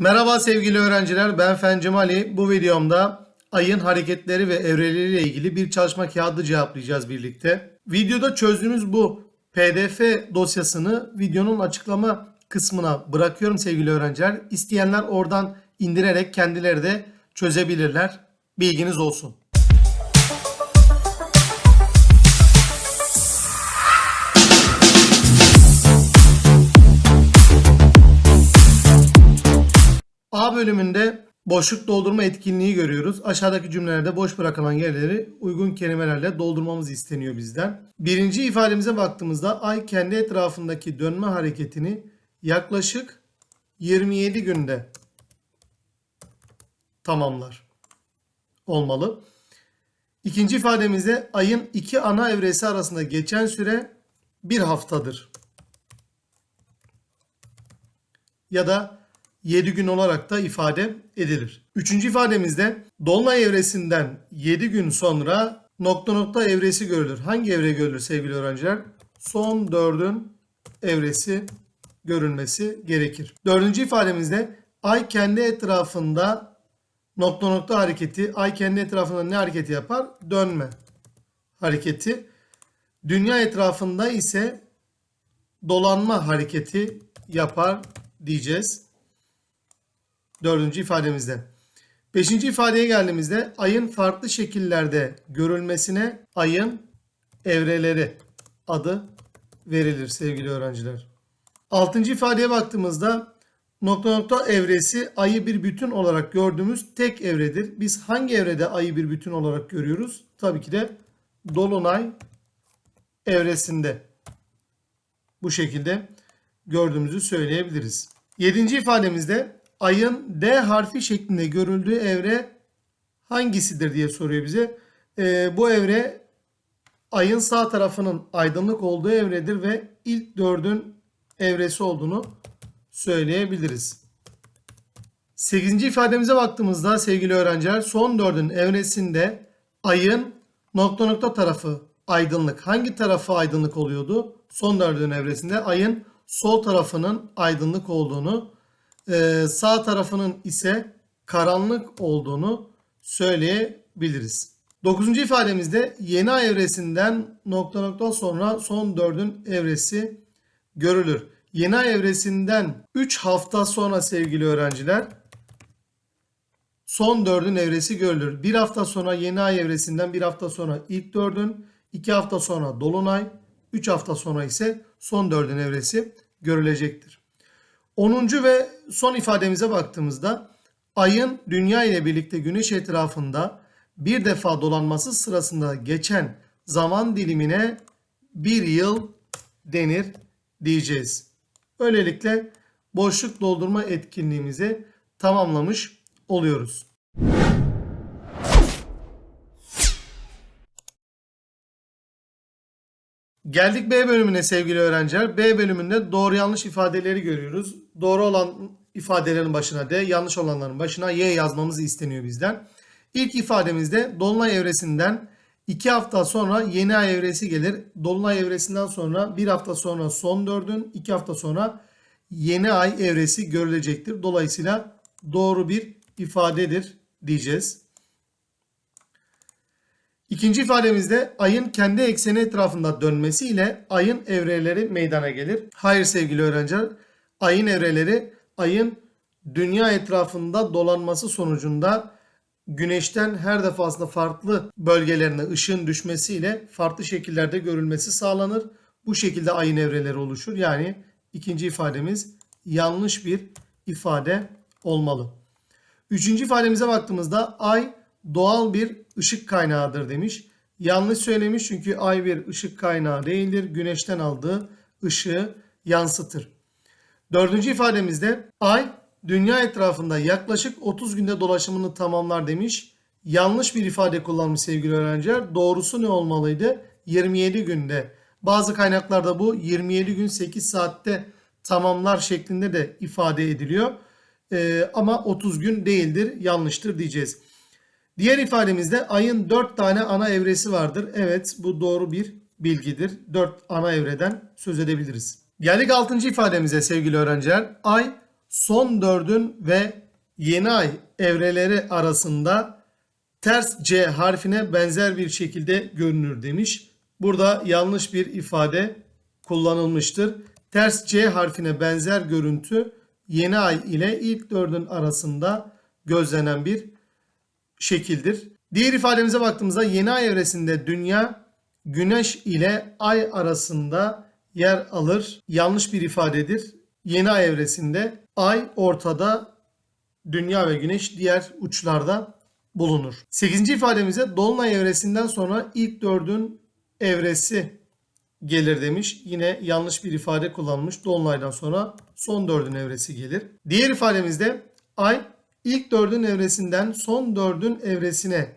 Merhaba sevgili öğrenciler, ben Fen Cemali. Bu videomda ayın hareketleri ve evreleriyle ilgili bir çalışma kağıdı cevaplayacağız birlikte. Videoda çözdüğümüz bu PDF dosyasını videonun açıklama kısmına bırakıyorum sevgili öğrenciler. İsteyenler oradan indirerek kendileri de çözebilirler. Bilginiz olsun. A bölümünde boşluk doldurma etkinliği görüyoruz. Aşağıdaki cümlelerde boş bırakılan yerleri uygun kelimelerle doldurmamız isteniyor bizden. Birinci ifademize baktığımızda ay kendi etrafındaki dönme hareketini yaklaşık 27 günde tamamlar olmalı. İkinci ifademizde ayın iki ana evresi arasında geçen süre bir haftadır. Ya da 7 gün olarak da ifade edilir. Üçüncü ifademizde dolunay evresinden 7 gün sonra nokta nokta evresi görülür. Hangi evre görülür sevgili öğrenciler? Son dördün evresi görülmesi gerekir. Dördüncü ifademizde ay kendi etrafında nokta nokta hareketi, ay kendi etrafında ne hareketi yapar? Dönme hareketi. Dünya etrafında ise dolanma hareketi yapar diyeceğiz. Dördüncü ifademizde. Beşinci ifadeye geldiğimizde ayın farklı şekillerde görülmesine ayın evreleri adı verilir sevgili öğrenciler. Altıncı ifadeye baktığımızda nokta nokta evresi ayı bir bütün olarak gördüğümüz tek evredir. Biz hangi evrede ayı bir bütün olarak görüyoruz? Tabii ki de dolunay evresinde bu şekilde gördüğümüzü söyleyebiliriz. Yedinci ifademizde ayın D harfi şeklinde görüldüğü evre hangisidir diye soruyor bize. Ee, bu evre ayın sağ tarafının aydınlık olduğu evredir ve ilk dördün evresi olduğunu söyleyebiliriz. Sekizinci ifademize baktığımızda sevgili öğrenciler son dördün evresinde ayın nokta nokta tarafı aydınlık. Hangi tarafı aydınlık oluyordu? Son dördün evresinde ayın sol tarafının aydınlık olduğunu, e, sağ tarafının ise karanlık olduğunu söyleyebiliriz. Dokuzuncu ifademizde yeni ay evresinden nokta nokta sonra son dördün evresi görülür. Yeni ay evresinden 3 hafta sonra sevgili öğrenciler son dördün evresi görülür. Bir hafta sonra yeni ay evresinden bir hafta sonra ilk dördün, iki hafta sonra dolunay, üç hafta sonra ise son dördün evresi görülecektir. 10. ve son ifademize baktığımızda ayın dünya ile birlikte güneş etrafında bir defa dolanması sırasında geçen zaman dilimine bir yıl denir diyeceğiz. Böylelikle boşluk doldurma etkinliğimizi tamamlamış oluyoruz. Geldik B bölümüne sevgili öğrenciler. B bölümünde doğru yanlış ifadeleri görüyoruz. Doğru olan ifadelerin başına D, yanlış olanların başına Y yazmamız isteniyor bizden. İlk ifademizde Dolunay evresinden 2 hafta sonra yeni ay evresi gelir. Dolunay evresinden sonra 1 hafta sonra son dördün, 2 hafta sonra yeni ay evresi görülecektir. Dolayısıyla doğru bir ifadedir diyeceğiz. İkinci ifademizde ayın kendi ekseni etrafında dönmesi ile ayın evreleri meydana gelir. Hayır sevgili öğrenciler. Ayın evreleri ayın dünya etrafında dolanması sonucunda güneşten her defasında farklı bölgelerine ışığın düşmesiyle farklı şekillerde görülmesi sağlanır. Bu şekilde ayın evreleri oluşur. Yani ikinci ifademiz yanlış bir ifade olmalı. Üçüncü ifademize baktığımızda ay doğal bir ışık kaynağıdır demiş. Yanlış söylemiş çünkü ay bir ışık kaynağı değildir. Güneşten aldığı ışığı yansıtır. Dördüncü ifademizde ay dünya etrafında yaklaşık 30 günde dolaşımını tamamlar demiş. Yanlış bir ifade kullanmış sevgili öğrenciler. Doğrusu ne olmalıydı? 27 günde. Bazı kaynaklarda bu 27 gün 8 saatte tamamlar şeklinde de ifade ediliyor. Ee, ama 30 gün değildir, yanlıştır diyeceğiz. Diğer ifademizde ayın 4 tane ana evresi vardır. Evet bu doğru bir bilgidir. 4 ana evreden söz edebiliriz. Geldik 6. ifademize sevgili öğrenciler. Ay son dördün ve yeni ay evreleri arasında ters C harfine benzer bir şekilde görünür demiş. Burada yanlış bir ifade kullanılmıştır. Ters C harfine benzer görüntü yeni ay ile ilk dördün arasında gözlenen bir şekildir. Diğer ifademize baktığımızda yeni ay evresinde dünya güneş ile ay arasında yer alır. Yanlış bir ifadedir. Yeni ay evresinde ay ortada, dünya ve güneş diğer uçlarda bulunur. 8. ifademize dolunay evresinden sonra ilk dördün evresi gelir demiş. Yine yanlış bir ifade kullanmış. Dolunaydan sonra son dördün evresi gelir. Diğer ifademizde ay ilk dördün evresinden son dördün evresine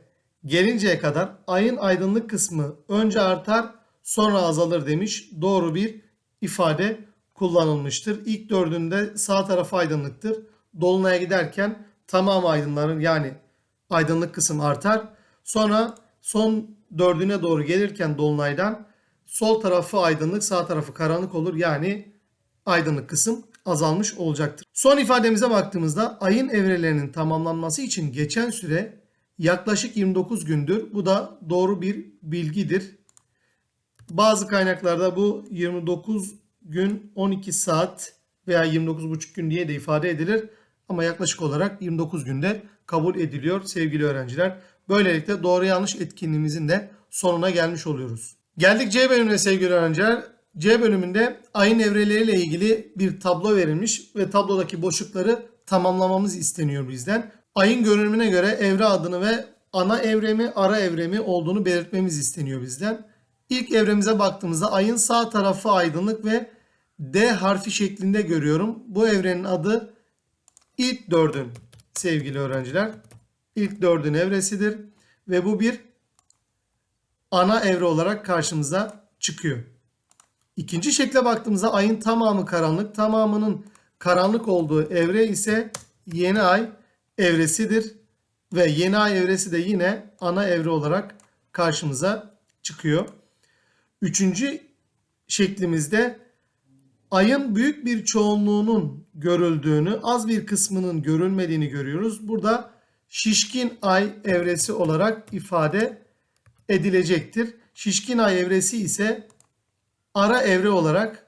gelinceye kadar ayın aydınlık kısmı önce artar sonra azalır demiş. Doğru bir ifade kullanılmıştır. İlk dördünde sağ tarafı aydınlıktır. Dolunay'a giderken tamam aydınların yani aydınlık kısım artar. Sonra son dördüne doğru gelirken dolunaydan sol tarafı aydınlık sağ tarafı karanlık olur. Yani aydınlık kısım azalmış olacaktır. Son ifademize baktığımızda ayın evrelerinin tamamlanması için geçen süre yaklaşık 29 gündür. Bu da doğru bir bilgidir. Bazı kaynaklarda bu 29 gün 12 saat veya 29,5 gün diye de ifade edilir. Ama yaklaşık olarak 29 günde kabul ediliyor sevgili öğrenciler. Böylelikle doğru yanlış etkinliğimizin de sonuna gelmiş oluyoruz. Geldik C bölümüne sevgili öğrenciler. C bölümünde ayın evreleriyle ilgili bir tablo verilmiş ve tablodaki boşlukları tamamlamamız isteniyor bizden. Ayın görünümüne göre evre adını ve ana evremi, ara evremi olduğunu belirtmemiz isteniyor bizden. İlk evremize baktığımızda ayın sağ tarafı aydınlık ve D harfi şeklinde görüyorum. Bu evrenin adı ilk dördün sevgili öğrenciler. İlk dördün evresidir ve bu bir ana evre olarak karşımıza çıkıyor. İkinci şekle baktığımızda ayın tamamı karanlık, tamamının karanlık olduğu evre ise yeni ay evresidir ve yeni ay evresi de yine ana evre olarak karşımıza çıkıyor. Üçüncü şeklimizde ayın büyük bir çoğunluğunun görüldüğünü, az bir kısmının görülmediğini görüyoruz. Burada şişkin ay evresi olarak ifade edilecektir. Şişkin ay evresi ise ara evre olarak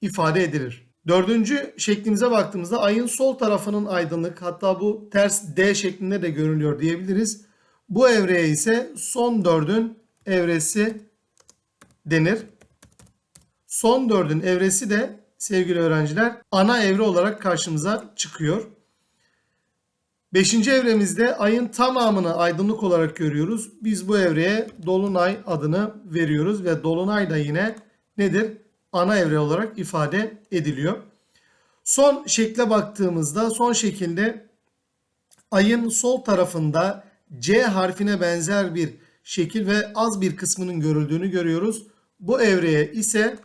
ifade edilir. Dördüncü şeklimize baktığımızda ayın sol tarafının aydınlık hatta bu ters D şeklinde de görülüyor diyebiliriz. Bu evreye ise son dördün evresi denir. Son dördün evresi de sevgili öğrenciler ana evre olarak karşımıza çıkıyor. Beşinci evremizde ayın tamamını aydınlık olarak görüyoruz. Biz bu evreye dolunay adını veriyoruz ve dolunay da yine nedir? Ana evre olarak ifade ediliyor. Son şekle baktığımızda son şekilde ayın sol tarafında C harfine benzer bir şekil ve az bir kısmının görüldüğünü görüyoruz. Bu evreye ise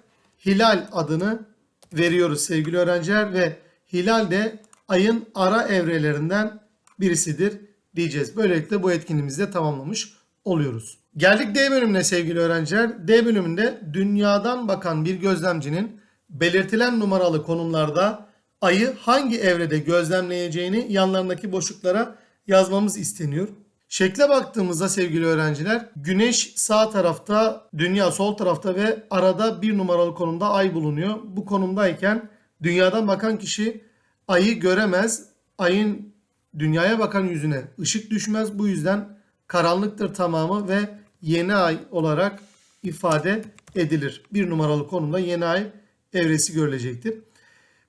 hilal adını veriyoruz sevgili öğrenciler ve hilal de ayın ara evrelerinden birisidir diyeceğiz. Böylelikle bu etkinliğimizi de tamamlamış oluyoruz. Geldik D bölümüne sevgili öğrenciler. D bölümünde dünyadan bakan bir gözlemcinin belirtilen numaralı konumlarda ayı hangi evrede gözlemleyeceğini yanlarındaki boşluklara yazmamız isteniyor. Şekle baktığımızda sevgili öğrenciler güneş sağ tarafta, dünya sol tarafta ve arada bir numaralı konumda ay bulunuyor. Bu konumdayken dünyadan bakan kişi ayı göremez. Ayın dünyaya bakan yüzüne ışık düşmez. Bu yüzden karanlıktır tamamı ve yeni ay olarak ifade edilir. Bir numaralı konumda yeni ay evresi görülecektir.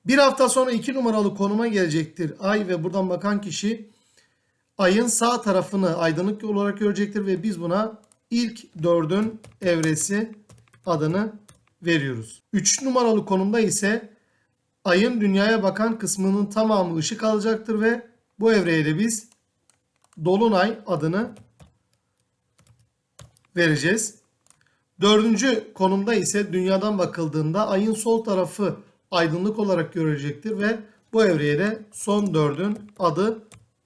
Bir hafta sonra iki numaralı konuma gelecektir ay ve buradan bakan kişi ayın sağ tarafını aydınlık olarak görecektir ve biz buna ilk dördün evresi adını veriyoruz. 3 numaralı konumda ise ayın dünyaya bakan kısmının tamamı ışık alacaktır ve bu evreye de biz dolunay adını vereceğiz. Dördüncü konumda ise dünyadan bakıldığında ayın sol tarafı aydınlık olarak görülecektir ve bu evreye de son dördün adı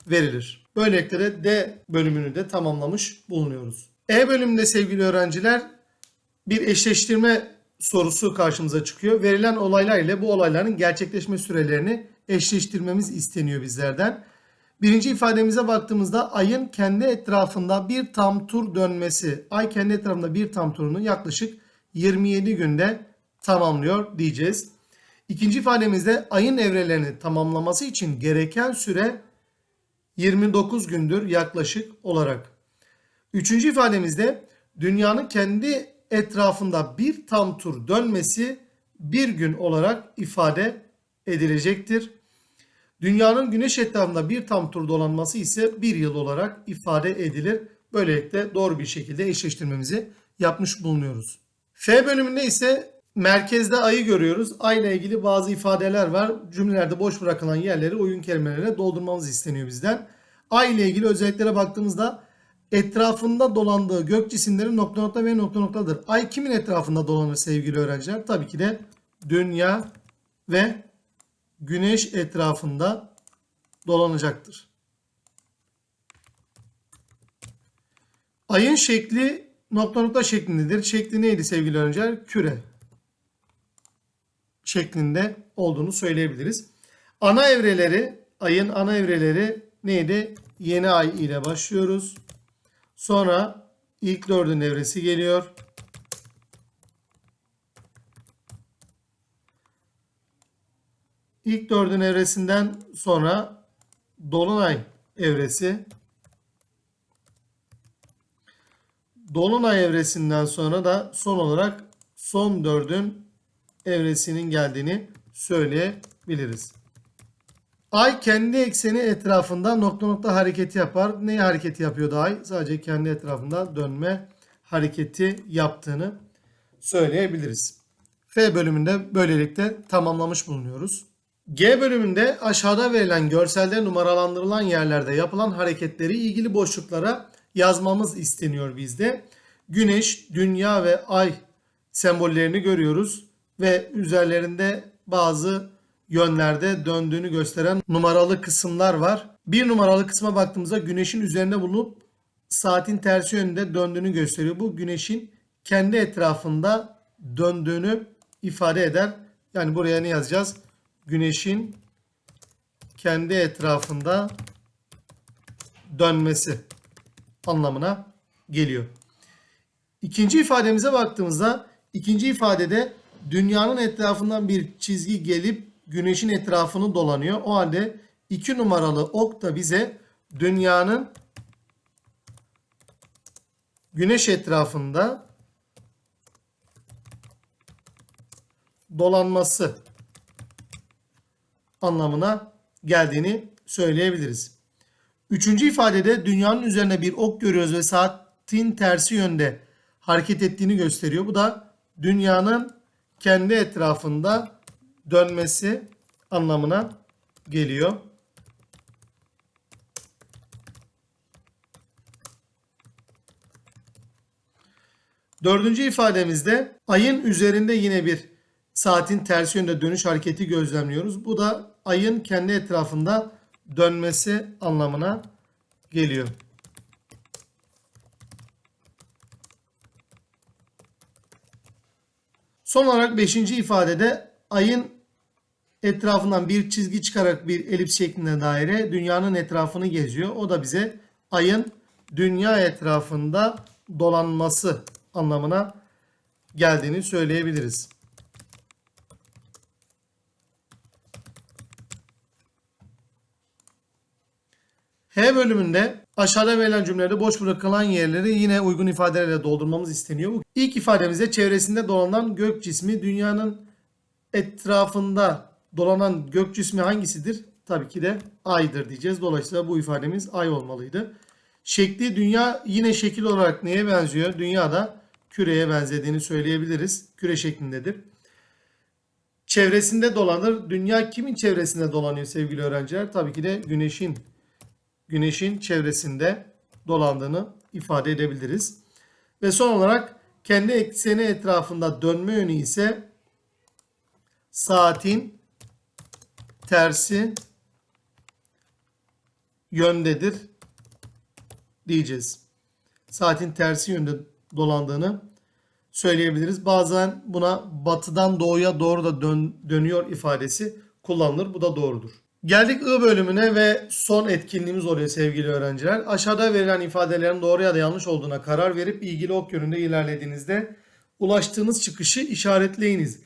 verilir. Böylelikle de D bölümünü de tamamlamış bulunuyoruz. E bölümünde sevgili öğrenciler bir eşleştirme sorusu karşımıza çıkıyor. Verilen olaylar ile bu olayların gerçekleşme sürelerini eşleştirmemiz isteniyor bizlerden. Birinci ifademize baktığımızda ayın kendi etrafında bir tam tur dönmesi. Ay kendi etrafında bir tam turunu yaklaşık 27 günde tamamlıyor diyeceğiz. İkinci ifademizde ayın evrelerini tamamlaması için gereken süre 29 gündür yaklaşık olarak. Üçüncü ifademizde dünyanın kendi etrafında bir tam tur dönmesi bir gün olarak ifade edilecektir. Dünyanın güneş etrafında bir tam tur dolanması ise bir yıl olarak ifade edilir. Böylelikle doğru bir şekilde eşleştirmemizi yapmış bulunuyoruz. F bölümünde ise merkezde ayı görüyoruz. Ay ile ilgili bazı ifadeler var. Cümlelerde boş bırakılan yerleri oyun kelimelerine doldurmamız isteniyor bizden. Ay ile ilgili özelliklere baktığımızda etrafında dolandığı gök cisimleri nokta nokta ve nokta noktadır. Ay kimin etrafında dolanır sevgili öğrenciler? Tabii ki de dünya ve güneş etrafında dolanacaktır. Ayın şekli nokta nokta şeklindedir. Şekli neydi sevgili öğrenciler? Küre şeklinde olduğunu söyleyebiliriz. Ana evreleri, ayın ana evreleri neydi? Yeni ay ile başlıyoruz. Sonra ilk dördün evresi geliyor. İlk dördün evresinden sonra Dolunay evresi. Dolunay evresinden sonra da son olarak son dördün evresinin geldiğini söyleyebiliriz. Ay kendi ekseni etrafında nokta nokta hareketi yapar. Ne hareketi yapıyordu ay? Sadece kendi etrafında dönme hareketi yaptığını söyleyebiliriz. F bölümünde böylelikle tamamlamış bulunuyoruz. G bölümünde aşağıda verilen görselde numaralandırılan yerlerde yapılan hareketleri ilgili boşluklara yazmamız isteniyor bizde. Güneş, dünya ve ay sembollerini görüyoruz ve üzerlerinde bazı yönlerde döndüğünü gösteren numaralı kısımlar var. Bir numaralı kısma baktığımızda güneşin üzerinde bulunup saatin tersi yönünde döndüğünü gösteriyor. Bu güneşin kendi etrafında döndüğünü ifade eder. Yani buraya ne yazacağız? Güneşin kendi etrafında dönmesi anlamına geliyor. İkinci ifademize baktığımızda ikinci ifadede dünyanın etrafından bir çizgi gelip güneşin etrafını dolanıyor. O halde 2 numaralı ok da bize dünyanın güneş etrafında dolanması anlamına geldiğini söyleyebiliriz. Üçüncü ifadede dünyanın üzerine bir ok görüyoruz ve saatin tersi yönde hareket ettiğini gösteriyor. Bu da dünyanın kendi etrafında dönmesi anlamına geliyor. Dördüncü ifademizde ayın üzerinde yine bir saatin tersi yönde dönüş hareketi gözlemliyoruz. Bu da ayın kendi etrafında dönmesi anlamına geliyor. Son olarak 5. ifadede ayın etrafından bir çizgi çıkarak bir elips şeklinde daire dünyanın etrafını geziyor. O da bize ayın dünya etrafında dolanması anlamına geldiğini söyleyebiliriz. H bölümünde aşağıda verilen cümlede boş bırakılan yerleri yine uygun ifadelerle doldurmamız isteniyor. İlk ifademizde çevresinde dolanan gök cismi dünyanın etrafında dolanan gök cismi hangisidir? Tabii ki de aydır diyeceğiz. Dolayısıyla bu ifademiz ay olmalıydı. Şekli dünya yine şekil olarak neye benziyor? Dünya da küreye benzediğini söyleyebiliriz. Küre şeklindedir. Çevresinde dolanır. Dünya kimin çevresinde dolanıyor sevgili öğrenciler? Tabii ki de güneşin güneşin çevresinde dolandığını ifade edebiliriz. Ve son olarak kendi ekseni etrafında dönme yönü ise saatin tersi yöndedir diyeceğiz. Saatin tersi yönde dolandığını söyleyebiliriz. Bazen buna batıdan doğuya doğru da dön, dönüyor ifadesi kullanılır. Bu da doğrudur. Geldik I bölümüne ve son etkinliğimiz oluyor sevgili öğrenciler. Aşağıda verilen ifadelerin doğru ya da yanlış olduğuna karar verip ilgili ok yönünde ilerlediğinizde ulaştığınız çıkışı işaretleyiniz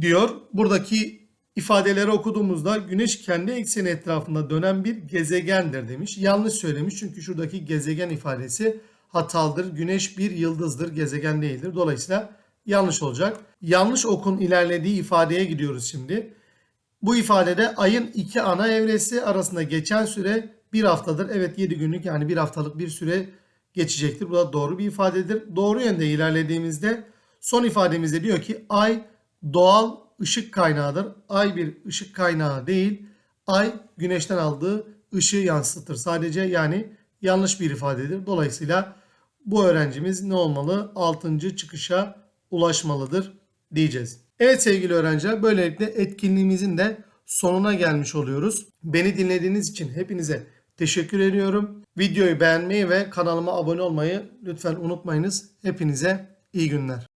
diyor. Buradaki ifadeleri okuduğumuzda güneş kendi ekseni etrafında dönen bir gezegendir demiş. Yanlış söylemiş çünkü şuradaki gezegen ifadesi hatalıdır. Güneş bir yıldızdır, gezegen değildir. Dolayısıyla yanlış olacak. Yanlış okun ilerlediği ifadeye gidiyoruz şimdi. Bu ifadede ayın iki ana evresi arasında geçen süre bir haftadır. Evet 7 günlük yani bir haftalık bir süre geçecektir. Bu da doğru bir ifadedir. Doğru yönde ilerlediğimizde son ifademizde diyor ki ay doğal ışık kaynağıdır. Ay bir ışık kaynağı değil. Ay güneşten aldığı ışığı yansıtır. Sadece yani yanlış bir ifadedir. Dolayısıyla bu öğrencimiz ne olmalı? 6. çıkışa ulaşmalıdır diyeceğiz. Evet sevgili öğrenciler böylelikle etkinliğimizin de sonuna gelmiş oluyoruz. Beni dinlediğiniz için hepinize teşekkür ediyorum. Videoyu beğenmeyi ve kanalıma abone olmayı lütfen unutmayınız. Hepinize iyi günler.